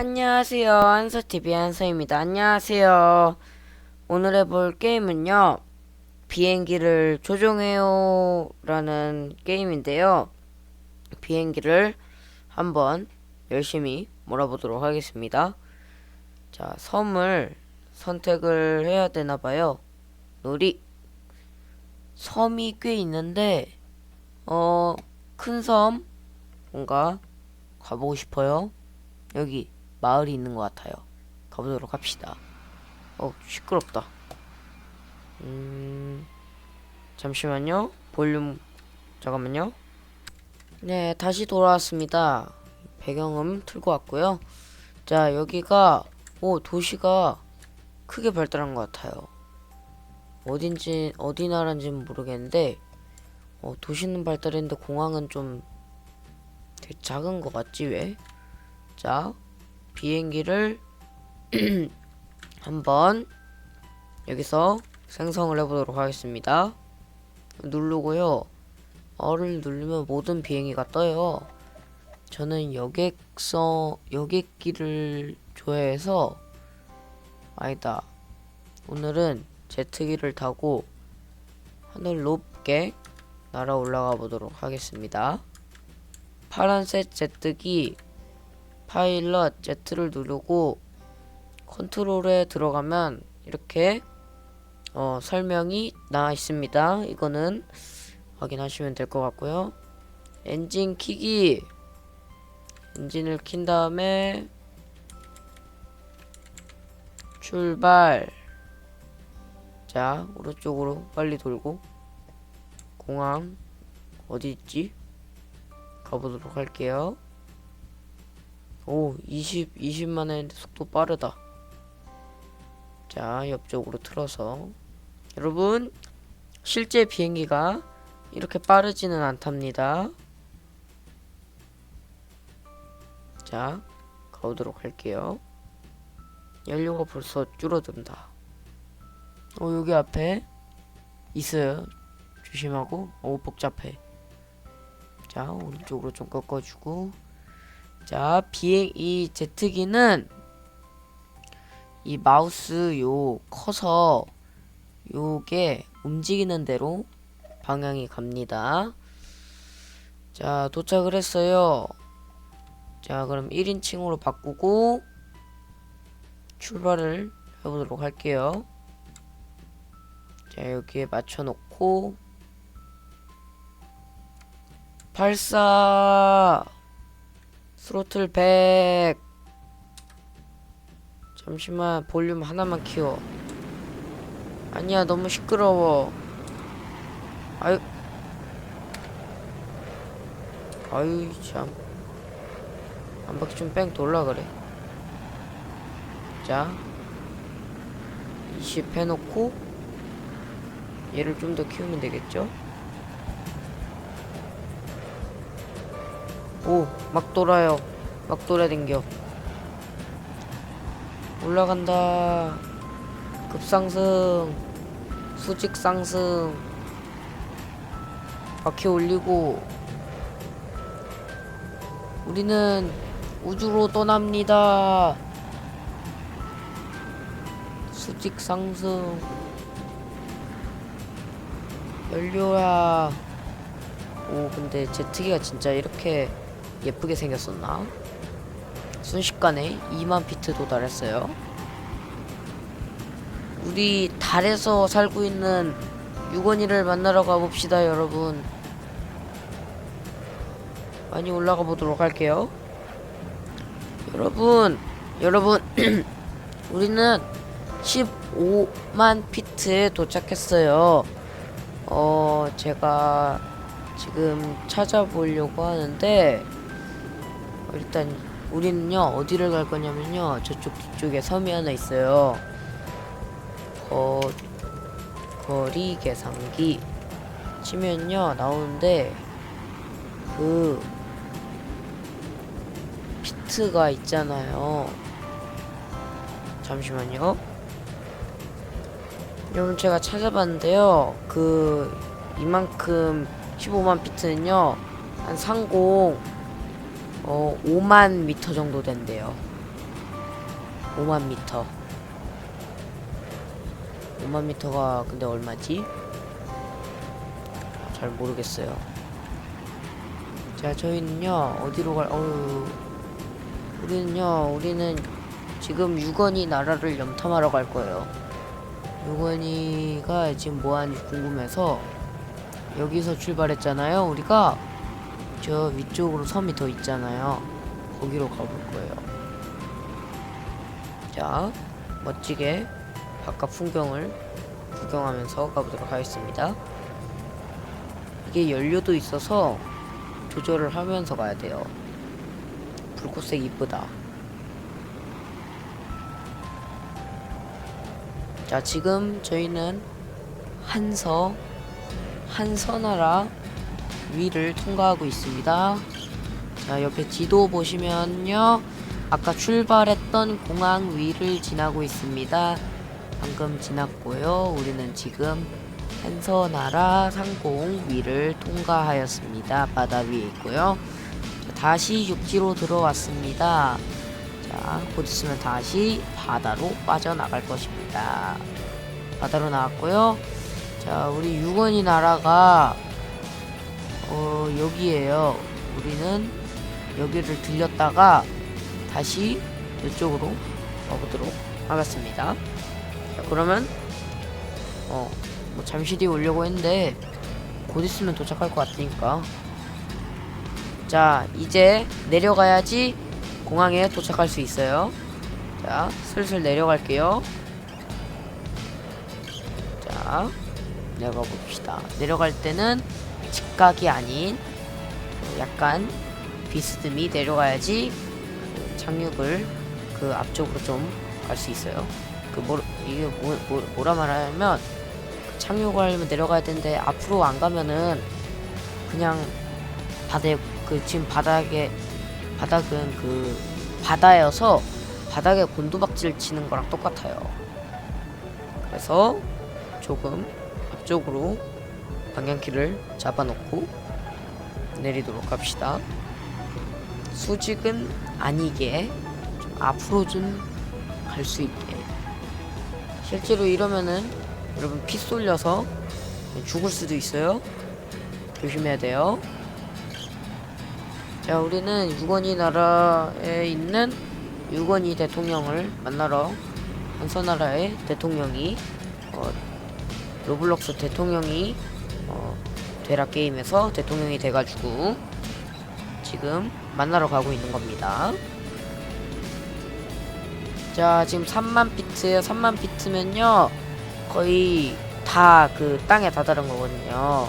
안녕하세요. 한서TV 한서입니다. 안녕하세요. 오늘 해볼 게임은요. 비행기를 조종해요. 라는 게임인데요. 비행기를 한번 열심히 몰아보도록 하겠습니다. 자, 섬을 선택을 해야 되나봐요. 놀이. 섬이 꽤 있는데, 어, 큰 섬, 뭔가 가보고 싶어요. 여기 마을이 있는 것 같아요. 가보도록 합시다. 어, 시끄럽다. 음, 잠시만요. 볼륨, 잠깐만요. 네, 다시 돌아왔습니다. 배경음 틀고 왔고요. 자, 여기가, 오, 도시가 크게 발달한 것 같아요. 어딘지, 어디 나라인지는 모르겠는데, 어, 도시는 발달했는데 공항은 좀 되게 작은 것 같지, 왜? 자, 비행기를 한번 여기서 생성을 해보도록 하겠습니다. 누르고요. 어를 누르면 모든 비행기가 떠요. 저는 여객선 여객기를 좋아해서 아니다. 오늘은 제트기를 타고 하늘 높게 날아 올라가 보도록 하겠습니다. 파란색 제트기 파일럿 Z를 누르고 컨트롤에 들어가면 이렇게 어, 설명이 나와 있습니다. 이거는 확인하시면 될 것 같고요. 엔진 키기 엔진을 킨 다음에 출발 자 오른쪽으로 빨리 돌고 공항 어디 있지? 가보도록 할게요. 오, 20, 20만 했는데 속도 빠르다. 자, 옆쪽으로 틀어서. 여러분, 실제 비행기가 이렇게 빠르지는 않답니다. 자, 가보도록 할게요. 연료가 벌써 줄어든다. 어, 여기 앞에 있어요. 조심하고. 오, 복잡해. 자, 오른쪽으로 좀 꺾어주고. 자, 비행 이 제트기는 이 마우스 요 커서 요게 움직이는 대로 방향이 갑니다. 자, 도착을 했어요. 자, 그럼 1인칭으로 바꾸고 출발을 해보도록 할게요. 자, 여기에 맞춰놓고 발사! 스로틀 100 잠시만 볼륨 하나만 키워. 아니야 너무 시끄러워. 아유. 아유 참 한 바퀴 좀 뺑 돌라 그래. 자20 해놓고 얘를 좀 더 키우면 되겠죠 오, 막 돌아요. 막 돌아댕겨. 올라간다. 급상승. 수직 상승. 바퀴 올리고. 우리는 우주로 떠납니다. 수직 상승. 연료야. 오, 근데 제트기가 진짜 이렇게 예쁘게 생겼었나? 순식간에 2만 피트 도달했어요. 우리 달에서 살고 있는 유건이를 만나러 가봅시다, 여러분. 많이 올라가 보도록 할게요. 여러분, 여러분, 우리는 15만 피트에 도착했어요. 어, 제가 지금 찾아보려고 하는데, 어, 일단 우리는요 어디를 갈 거냐면요 저쪽 뒤쪽에 섬이 하나 있어요. 거 거리 계산기. 치면요 나오는데 그 피트가 있잖아요. 잠시만요. 여러분 제가 찾아봤는데요. 그 이만큼 15만 피트는요 한 상공 어, 5만 미터 정도 된대요. 5만 미터. 5만 미터가 근데 얼마지? 잘 모르겠어요. 자 저희는요 어디로 갈 어우 우리는요 우리는 지금 유건이 나라를 염탐하러 갈 거예요. 유건이가 지금 뭐 하는지 궁금해서 여기서 출발했잖아요 우리가 저 위쪽으로 섬이 더 있잖아요. 거기로 가볼 거예요. 자 멋지게 바깥 풍경을 구경하면서 가보도록 하겠습니다. 이게 연료도 있어서 조절을 하면서 가야 돼요. 불꽃색 이쁘다. 자 지금 저희는 한서 한서나라 위를 통과하고 있습니다. 자 옆에 지도 보시면요. 아까 출발했던 공항 위를 지나고 있습니다. 방금 지났고요. 우리는 지금 한서나라 상공 위를 통과하였습니다. 바다 위에 있고요. 자, 다시 육지로 들어왔습니다. 자, 곧 있으면 다시 바다로 빠져나갈 것입니다. 바다로 나왔고요. 자, 우리 유건이 나라가 어, 여기에요. 우리는 여기를 들렸다가 다시 이쪽으로 가보도록 하겠습니다. 자, 그러면 어, 뭐 잠시 뒤에 오려고 했는데 곧 있으면 도착할 것 같으니까 자, 이제 내려가야지 공항에 도착할 수 있어요. 자, 슬슬 내려갈게요. 자, 내려가 봅시다. 내려갈 때는 직각이 아닌 약간 비스듬히 내려가야지 그 착륙을 그 앞쪽으로 좀 갈 수 있어요. 그 뭐, 이게 뭐, 뭐, 뭐라 말하면 착륙을 하려면 내려가야 되는데 앞으로 안 가면은 그냥 바다에 그 지금 바닥에 바닥은 그 바다여서 바닥에 곤두박질 치는 거랑 똑같아요. 그래서 조금 앞쪽으로 방향키를 잡아놓고 내리도록 합시다. 수직은 아니게 좀 앞으로 좀 갈 수 있게. 실제로 이러면은 여러분 피 쏠려서 죽을 수도 있어요. 조심해야 돼요. 자, 우리는 유건이 나라에 있는 유건이 대통령을 만나러 한서나라의 대통령이 어, 로블록스 대통령이 어, 되라 게임에서 대통령이 돼가지고 지금 만나러 가고 있는 겁니다. 자, 지금 3만 피트에요. 3만 피트면요 거의 다 그 땅에 다다른 거거든요.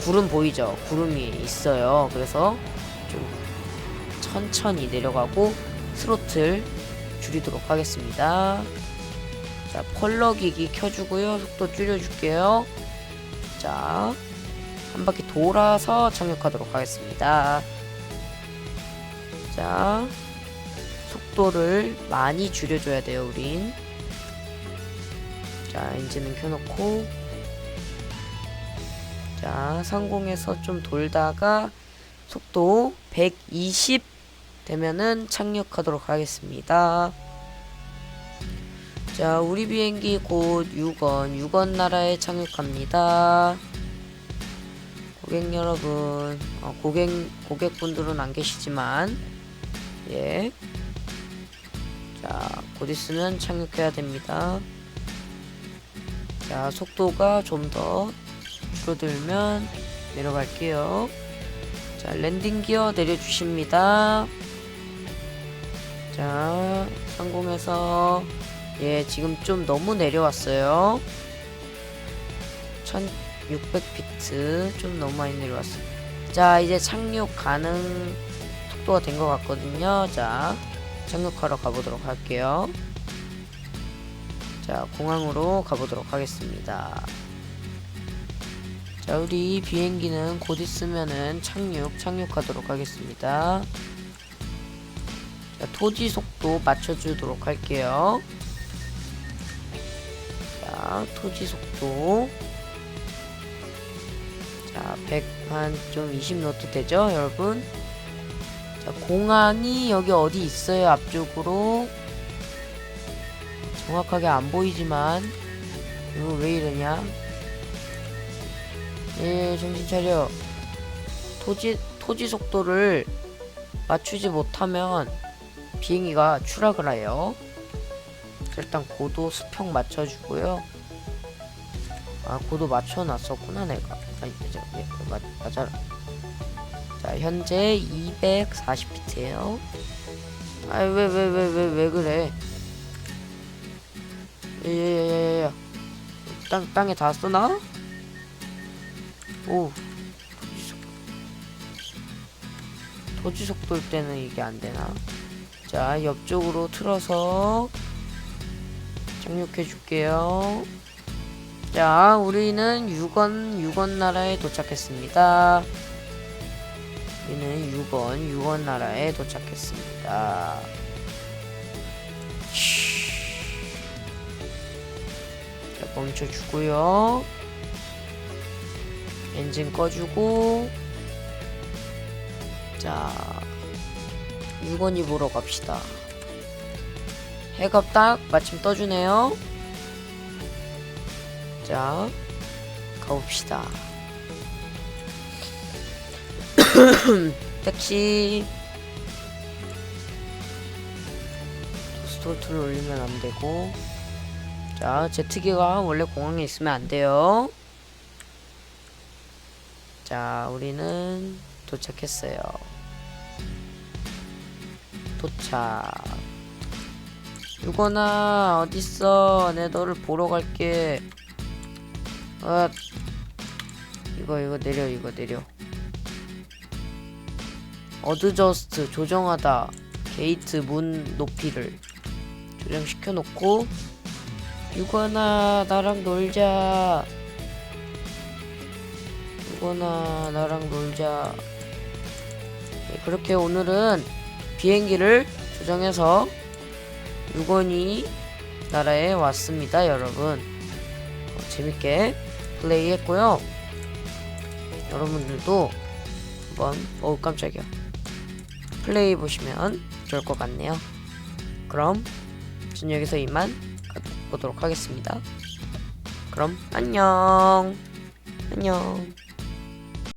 구름 보이죠? 구름이 있어요. 그래서 좀 천천히 내려가고 스로틀 줄이도록 하겠습니다. 자, 펄럭이기 켜주고요. 속도 줄여줄게요. 자, 한 바퀴 돌아서 착륙하도록 하겠습니다. 자, 속도를 많이 줄여줘야 돼요, 우린. 자, 엔진은 켜놓고 자, 상공에서 좀 돌다가 속도 120 되면은 착륙하도록 하겠습니다. 자, 우리 비행기 곧 6원, 6원 나라에 착륙합니다. 고객 여러분, 어, 고객, 고객분들은 안 계시지만, 예. 자, 곧 있으면 착륙해야 됩니다. 자, 속도가 좀 더 줄어들면 내려갈게요. 자, 랜딩 기어 내려주십니다. 자, 상공에서 예, 지금 좀 너무 내려왔어요. 1600피트 좀 너무 많이 내려왔어요. 자, 이제 착륙 가능 속도가 된 것 같거든요. 자, 착륙하러 가보도록 할게요. 자, 공항으로 가보도록 하겠습니다. 자, 우리 비행기는 곧 있으면은 착륙, 착륙하도록 하겠습니다. 자, 토지 속도 맞춰주도록 할게요. 자, 토지 속도. 자, 100한 좀 20 노트 되죠, 여러분? 자, 공항이 여기 어디 있어요, 앞쪽으로. 정확하게 안 보이지만 이거 왜 이러냐? 예, 정신 차려. 토지 토지 속도를 맞추지 못하면 비행기가 추락을 해요. 일단 고도 수평 맞춰주고요. 아 고도 맞춰놨었구나 내가. 아니 저, 예, 맞, 맞아라. 자 현재 240피트예요. 아왜 왜 왜 왜 왜 그래? 예예예예. 땅 땅에 다 쏘나? 오. 속- 토지 속도일 때는 이게 안 되나? 자 옆쪽으로 틀어서 착륙해 줄게요. 자, 우리는 6원, 6원 나라에 도착했습니다. 우리는 6원, 6원 나라에 도착했습니다. 자, 멈춰주고요. 엔진 꺼주고. 자, 6원이 보러 갑시다. 해가 딱 마침 떠주네요. 자, 가봅시다. 택시. 스토트를 올리면 안 되고. 자, 제트기가 원래 공항에 있으면 안 돼요. 자, 우리는 도착했어요. 도착. 유건아 어딨어 내 너를 보러 갈게 아 이거 이거 내려 이거 내려. 어드저스트 조정하다. 게이트 문 높이를 조정시켜 놓고 유건아 나랑 놀자. 유건아 나랑 놀자. 네, 그렇게 오늘은 비행기를 조정해서 6원이 나라에 왔습니다, 여러분. 어, 재밌게 플레이 했고요. 여러분들도 한번 어우 깜짝이야. 플레이 보시면 좋을 것 같네요. 그럼 전 여기서 이만 보도록 하겠습니다. 그럼 안녕. 안녕.